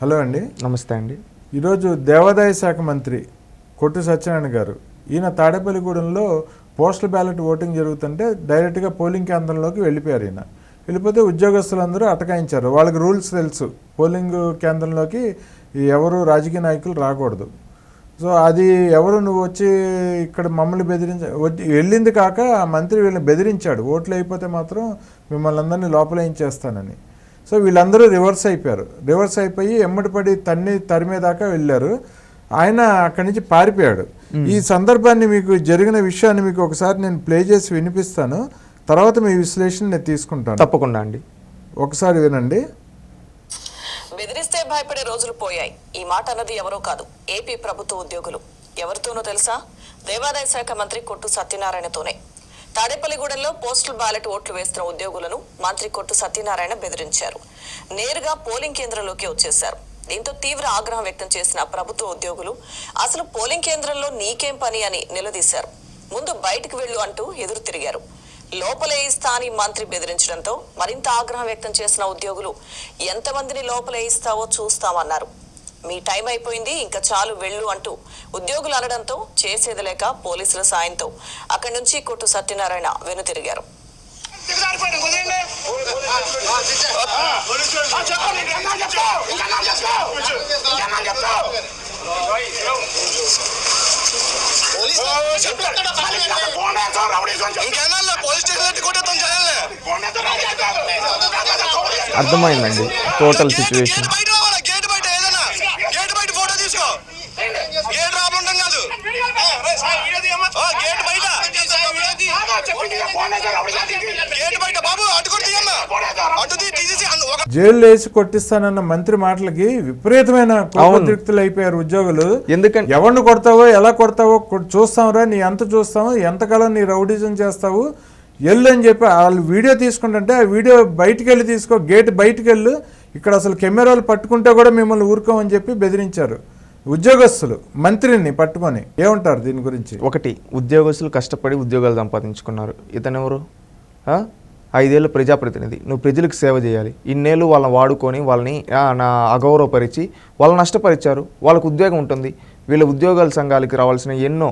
Hello అండి. నమస్తే అండి. ఈరోజు దేవాదాయ శాఖ మంత్రి కొట్టు సత్యనారాయణ గారు ఈయన తాడేపల్లిగూడెంలో పోస్టల్ బ్యాలెట్ ఓటింగ్ జరుగుతుంటే డైరెక్ట్గా పోలింగ్ కేంద్రంలోకి వెళ్ళిపోయారు ఈయన. వెళ్ళిపోతే ఉద్యోగస్తులందరూ అటకాయించారు. వాళ్ళకి రూల్స్ తెలుసు. పోలింగ్ కేంద్రంలోకి ఎవరు రాజకీయ నాయకులు రాకూడదు. సో అది ఎవరు నువ్వు వచ్చి ఇక్కడ మమ్మల్ని బెదిరించ వెళ్ళింది కాక ఆ మంత్రి వీళ్ళని బెదిరించాడు. ఓట్లు అయిపోతే మాత్రం మిమ్మల్ని అందరినీ లోపలేయించేస్తానని సో వీళ్ళందరూ రివర్స్ అయిపోయారు. రివర్స్ అయిపోయి ఎమ్మటిపడి తన్ని తరిమేదాకా వెళ్ళారు. ఆయన అక్కడి నుంచి పారిపోయాడు. ఈ సందర్భాన్ని మీకు జరిగిన విషయాన్ని మీకు ఒకసారి నేను ప్లే చేసి వినిపిస్తాను. తర్వాత మీ విశ్లేషణ నేను తీసుకుంటాను. తప్పకుండా అండి. ఒకసారి వినండి. బెదిరిస్తే భయపడే రోజులు పోయాయి. ఈ మాట అన్నది ఎవరో కాదు ఏపీ ప్రభుత్వ ఉద్యోగులు. ఎవరితోనో తెలుసా? దేవాదాయ శాఖ మంత్రి కొట్టు సత్యనారాయణతోనే. తాడేపల్లిగూడెంలో పోస్టల్ బ్యాలెట్ ఓట్లు వేస్తున్న ఉద్యోగులను మంత్రి కొట్టు సత్యనారాయణ బెదిరించారు. నేరుగా పోలింగ్ కేంద్రంలోకి వచ్చేశారు. దీంతో తీవ్ర ఆగ్రహం వ్యక్తం చేసిన ప్రభుత్వ ఉద్యోగులు అసలు పోలింగ్ కేంద్రంలో నీకేం పని? అని నిలదీశారు. ముందు బయటకు వెళ్ళు అంటూ ఎదురు తిరిగారు. లోపలే ఇస్తా అని మంత్రి బెదిరించడంతో మరింత ఆగ్రహం వ్యక్తం చేసిన ఉద్యోగులు ఎంతమందిని లోపలే ఇస్తావో చూస్తామన్నారు. మీ టైం అయిపోయింది ఇంకా చాలు వెళ్ళు అంటూ ఉద్యోగులు అనడంతో చేసేది లేక పోలీసుల సాయంతో అక్కడి నుంచి కొట్టు సత్యనారాయణ వెనుతిరిగారు. దిగజారిపోయాడు, కుదిరింది? ఆ, గేట్ బయట. గేట్ బయట. బాబు జైలు వేసి కొట్టిస్తానన్న మంత్రి మాటలకి విపరీతమైన కోపతృప్తులు అయిపోయారు ఉద్యోగులు. ఎందుకంటే ఎవరిని కొడతావో ఎలా కొడతావో చూస్తాంరా నీ ఎంత చూస్తావు ఎంతకాలం నీ రౌడిజం చేస్తావు ఎల్లు అని చెప్పి వాళ్ళు వీడియో తీసుకుంటుంటే ఆ వీడియో బయటికి వెళ్ళి తీసుకో గేట్ బయటికి వెళ్ళు ఇక్కడ అసలు కెమెరాలు పట్టుకుంటే కూడా మిమ్మల్ని ఊరుకోమని చెప్పి బెదిరించారు. ఉద్యోగస్తులు మంత్రిని పట్టుకొని ఏమంటారు దీని గురించి? ఒకటి ఉద్యోగస్తులు కష్టపడి ఉద్యోగాలు సంపాదించుకున్నారు. ఇతను ఎవరు? ఐదేళ్ళు ప్రజాప్రతినిధి. నువ్వు ప్రజలకు సేవ చేయాలి. ఇన్నేళ్ళు వాళ్ళని వాడుకొని వాళ్ళని నా అగౌరవపరిచి వాళ్ళని నష్టపరిచారు. వాళ్ళకు ఉద్యోగం ఉంటుంది. వీళ్ళ ఉద్యోగాల సంఘాలకి రావాల్సిన ఎన్నో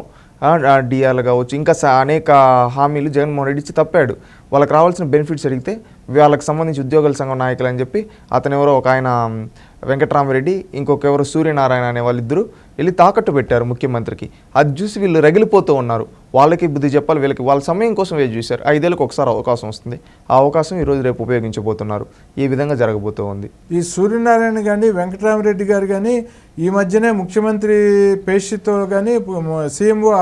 డిఆర్లు కావచ్చు ఇంకా అనేక హామీలు జగన్మోహన్ రెడ్డి ఇచ్చి తప్పాడు. వాళ్ళకి రావాల్సిన బెనిఫిట్స్ అడిగితే వాళ్ళకి సంబంధించి ఉద్యోగాల సంఘం నాయకులు అని చెప్పి అతను ఎవరో ఒక ఆయన వెంకటరామరెడ్డి ఇంకొక ఎవరో సూర్యనారాయణ అనే వాళ్ళిద్దరూ వెళ్ళి తాకట్టు పెట్టారు ముఖ్యమంత్రికి. అది చూసి వీళ్ళు రగిలిపోతూ ఉన్నారు. వాళ్ళకి బుద్ధి చెప్పాలి వీళ్ళకి వాళ్ళ సమయం కోసం వేచి చూశారు. ఐదేళ్ళకి ఒకసారి అవకాశం వస్తుంది. ఆ అవకాశం ఈరోజు రేపు ఉపయోగించబోతున్నారు. ఈ విధంగా జరగబోతూ ఉంది. ఈ సూర్యనారాయణ కానీ వెంకటరామరెడ్డి గారు కానీ ఈ మధ్యనే ముఖ్యమంత్రి పేషితో కానీ సీఎంఓ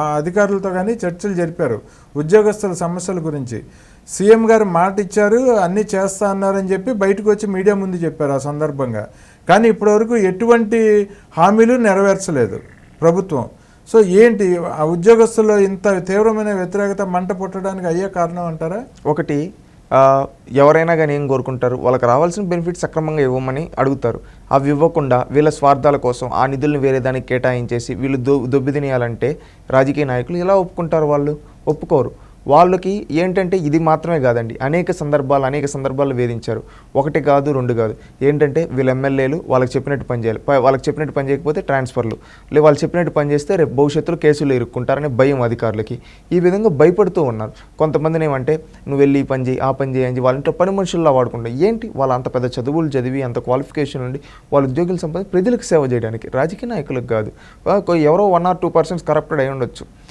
ఆ అధికారులతో కానీ చర్చలు జరిపారు ఉద్యోగస్తుల సమస్యల గురించి. సీఎం గారు మాట ఇచ్చారు అన్నీ చేస్తా అన్నారని చెప్పి బయటకు వచ్చి మీడియా ముందు చెప్పారు ఆ సందర్భంగా. కానీ ఇప్పటివరకు ఎటువంటి హామీలు నెరవేర్చలేదు ప్రభుత్వం. సో ఏంటి ఆ ఉద్యోగస్తుల్లో ఇంత తీవ్రమైన వ్యతిరేకత మంట పుట్టడానికి అయ్యే కారణం అంటారా? ఒకటి ఎవరైనా కానీ ఏం కోరుకుంటారు? వాళ్ళకి రావాల్సిన బెనిఫిట్స్ సక్రమంగా ఇవ్వమని అడుగుతారు. అవి ఇవ్వకుండా వీళ్ళ స్వార్థాల కోసం ఆ నిధులను వేరే దానికి కేటాయించేసి వీళ్ళు దొ దొబ్బిదినేయాలంటే రాజకీయ నాయకులు ఎలా ఒప్పుకుంటారు వాళ్ళు? ఒప్పుకోరు. వాళ్ళకి ఏంటంటే ఇది మాత్రమే కాదండి. అనేక సందర్భాలు అనేక సందర్భాలు వేధించారు. ఒకటి కాదు రెండు కాదు. ఏంటంటే వీళ్ళ ఎమ్మెల్యేలు వాళ్ళకి చెప్పినట్టు పని చేయాలి. వాళ్ళకి చెప్పినట్టు పని చేయకపోతే ట్రాన్స్ఫర్లు. లేదు వాళ్ళు చెప్పినట్టు పని చేస్తే రేపు భవిష్యత్తులో కేసులు ఇరుక్కుంటారనే భయం అధికారులకి. ఈ విధంగా భయపడుతూ ఉన్నారు. కొంతమందిని ఏమంటే నువ్వు వెళ్ళి ఈ పని చేయి ఆ పని చేయి అని వాళ్ళంటే పని మనుషుల్లో వాడుకుంటారు. ఏంటి? వాళ్ళు అంత పెద్ద చదువులు చదివి అంత క్వాలిఫికేషన్ ఉండి వాళ్ళ ఉద్యోగులు సంపాదించి ప్రజలకు సేవ చేయడానికి. రాజకీయ నాయకులకు కాదు. ఎవరో one or two percents corrupted అయి ఉండొచ్చు.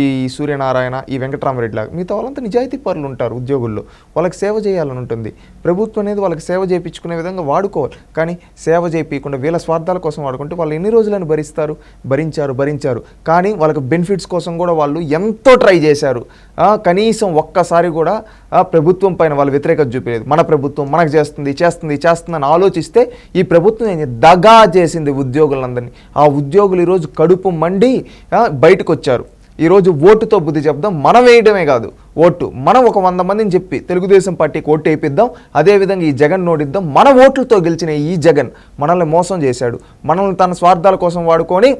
ఈ సూర్యనారాయణ ఈ వెంకటరామరెడ్డి లాగా మిగతా వాళ్ళంతా నిజాయితీ పరులు ఉంటారు ఉద్యోగుల్లో. వాళ్ళకి సేవ చేయాలని ఉంటుంది. ప్రభుత్వం అనేది వాళ్ళకి సేవ చేయించుకునే విధంగా వాడుకోవాలి. కానీ సేవ చేయకుండా వీళ్ళ స్వార్థాల కోసం వాడుకుంటే వాళ్ళు ఎన్ని రోజులను భరిస్తారు? భరించారు భరించారు. కానీ వాళ్ళకి బెనిఫిట్స్ కోసం కూడా వాళ్ళు ఎంతో ట్రై చేశారు. కనీసం ఒక్కసారి కూడా ప్రభుత్వం పైన వాళ్ళు వ్యతిరేకత చూపలేదు. మన ప్రభుత్వం మనకు చేస్తుంది చేస్తుంది చేస్తుంది అని ఆలోచిస్తే ఈ ప్రభుత్వం దగా చేసింది ఉద్యోగులందరినీ. ఆ ఉద్యోగులు ఈరోజు కడుపు మండి బయటకు వచ్చారు. ఈరోజు ఓటుతో బుద్ధి చెప్దాం మనం వేయడమే కాదు ఓటు. మనం ఒక వంద మందిని చెప్పి తెలుగుదేశం పార్టీకి ఓటు వేయిద్దాం అదేవిధంగా ఈ జగన్ నోడిద్దాం మన ఓట్లతో గెలిచిన ఈ జగన్ మనల్ని మోసం చేశాడు. మనల్ని తన స్వార్థాల కోసం వాడుకొని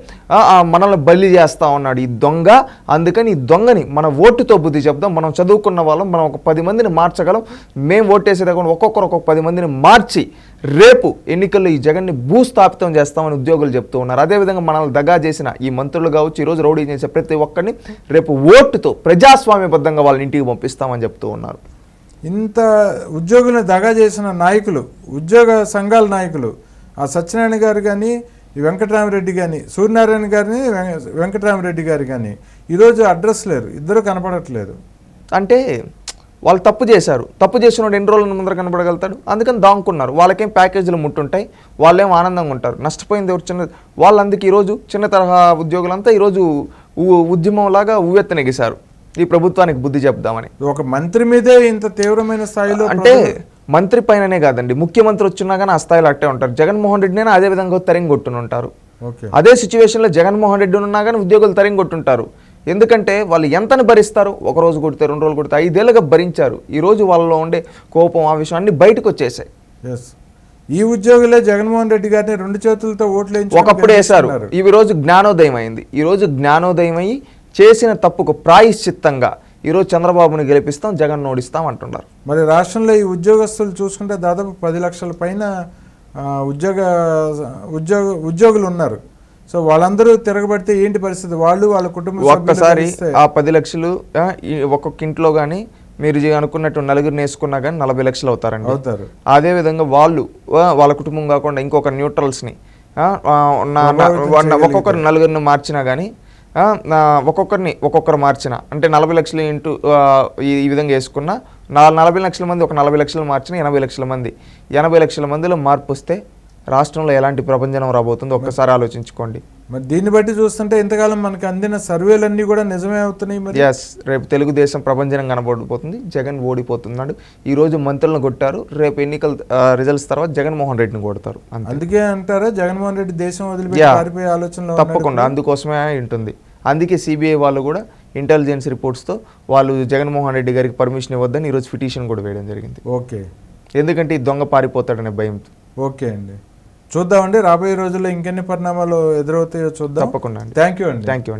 మనల్ని బలి చేస్తా ఉన్నాడు ఈ దొంగ. అందుకని ఈ దొంగని మన ఓటుతో బుద్ధి చెప్దాం. మనం చదువుకున్న వాళ్ళం. మనం ఒక పది మందిని మార్చగలం. మేము ఓటేసేది ఒక్కొక్కరు ఒక్కొక్క పది మందిని మార్చి రేపు ఎన్నికల్లో ఈ జగన్ని భూస్థాపితం చేస్తామని ఉద్యోగులు చెప్తూ ఉన్నారు. అదేవిధంగా మనల్ని దగా చేసిన ఈ మంత్రులు కావచ్చు ఈరోజు రౌడీ చేసే ప్రతి ఒక్కరిని రేపు ఓటుతో ప్రజాస్వామ్యబద్ధంగా వాళ్ళని ఇంటికి పంపిస్తామని చెప్తూ ఉన్నారు. ఇంత ఉద్యోగులను దగా చేసిన నాయకులు ఉద్యోగ సంఘాల నాయకులు ఆ సత్యనారాయణ గారు కానీ వెంకటరామరెడ్డి కానీ సూర్యనారాయణ గారిని వెంకటరామరెడ్డి గారు కానీ ఈరోజు అడ్రస్ లేరు ఇద్దరు కనపడట్లేదు. అంటే వాళ్ళు తప్పు చేశారు. తప్పు చేసినోడు ఎన్ని రోజుల ముందర కనబడగలుగుతాడు అందుకని దాంకున్నారు. వాళ్ళకేం ప్యాకేజీలు ముట్టుంటాయి? వాళ్ళేం ఆనందంగా ఉంటారు? నష్టపోయింది ఎవరు? చిన్న వాళ్ళందుకు ఈరోజు చిన్న తరహా ఉద్యోగులంతా ఈరోజు ఉద్యమంలాగా ఉవ్వెత్తనెగిశారు. ఈ ప్రభుత్వానికి బుద్ధి చెప్దామని. ఒక మంత్రి మీదే ఇంత తీవ్రమైన స్థాయిలో అంటే మంత్రి పైననే కాదండి ముఖ్యమంత్రి వచ్చినా కానీ ఆ స్థాయిలో అట్టే ఉంటారు. జగన్మోహన్ రెడ్డినైనా అదే విధంగా తరిం కొట్టుని ఉంటారు. ఓకే. అదే సిచ్యువేషన్లో జగన్మోహన్ రెడ్డి ఉన్నా కానీ ఉద్యోగులు తరిం కొట్టుంటారు ఎందుకంటే వాళ్ళు ఎంతని భరిస్తారు? ఒక రోజు కొడితే రెండు రోజులు కొడితే ఐదేళ్ళుగా భరించారు. ఈ రోజు వాళ్ళలో ఉండే కోపం ఆ విషయం అన్ని బయటకు వచ్చేసాయి. ఈ ఉద్యోగులే జగన్మోహన్ రెడ్డి గారిని రెండు చేతులతో ఓట్లు ఒకప్పుడు వేశారు. ఈ రోజు జ్ఞానోదయం అయింది. ఈ రోజు జ్ఞానోదయం అయ్యి చేసిన తప్పుకు ప్రాయశ్చిత్తంగా ఈరోజు చంద్రబాబుని గెలిపిస్తాం జగన్ ఓడిస్తాం అంటున్నారు. మరి రాష్ట్రంలో ఈ ఉద్యోగస్తులు చూసుకుంటే దాదాపు పది లక్షల పైన ఉద్యోగ ఉద్యోగ ఉద్యోగులు ఉన్నారు. సో వాళ్ళందరూ తిరగబడితే ఏంటి పరిస్థితి? వాళ్ళు వాళ్ళ కుటుంబ ఒక్కసారి ఆ పది లక్షలు ఒక్కొక్క ఇంట్లో కానీ మీరు అనుకున్నట్టు నలుగురిని వేసుకున్నా కానీ నలభై లక్షలు అవుతారండి. అవుతారు. అదే విధంగా వాళ్ళు వాళ్ళ కుటుంబం కాకుండా ఇంకొక న్యూట్రల్స్ని. ఒక్కొక్కరు నలుగురిని మార్చినా కానీ ఒక్కొక్కరిని ఒక్కొక్కరు మార్చిన. అంటే నలభై లక్షలు ఇంటూ ఈ ఈ విధంగా వేసుకున్న నలభై లక్షల మంది ఒక నలభై లక్షలు మార్చిన ఎనభై లక్షల మంది. ఎనభై లక్షల మందిలో మార్పు వస్తే రాష్ట్రంలో ఎలాంటి ప్రపంచం రాబోతుందో ఒక్కసారి ఆలోచించుకోండి. మరి దీన్ని బట్టి చూస్తుంటే ఇంతకాలం మనకి అందిన సర్వేలన్నీ కూడా నిజమే అవుతున్నాయి మరి? ఎస్ రేపు తెలుగుదేశం ప్రపంచం కనబడిపోతుంది జగన్ ఓడిపోతున్నాడు. ఈ రోజు మంత్రులను కొట్టారు రేపు ఎన్నికల రిజల్ట్స్ తర్వాత జగన్మోహన్ రెడ్డిని కొడతారు అందుకే అంటారా జగన్మోహన్ రెడ్డి దేశం వదిలిపెట్టి ఉన్నాడు తప్పకుండా అందుకోసమే ఉంటుంది. అందుకే సిబిఐ వాళ్ళు కూడా ఇంటెలిజెన్స్ రిపోర్ట్స్తో వాళ్ళు జగన్మోహన్ రెడ్డి గారికి పర్మిషన్ ఇవ్వద్దని ఈరోజు పిటిషన్ కూడా వేయడం జరిగింది. ఓకే. ఎందుకంటే ఈ దొంగ పారిపోతాడనే భయంతో. ఓకే అండి. చూద్దామండి. రాబోయే రోజుల్లో ఇంకెన్ని పరిణామాలు ఎదురవుతాయో చూద్దాం. తప్పకుండా అండి. థ్యాంక్ యూ అండి. థ్యాంక్ యూ అండి.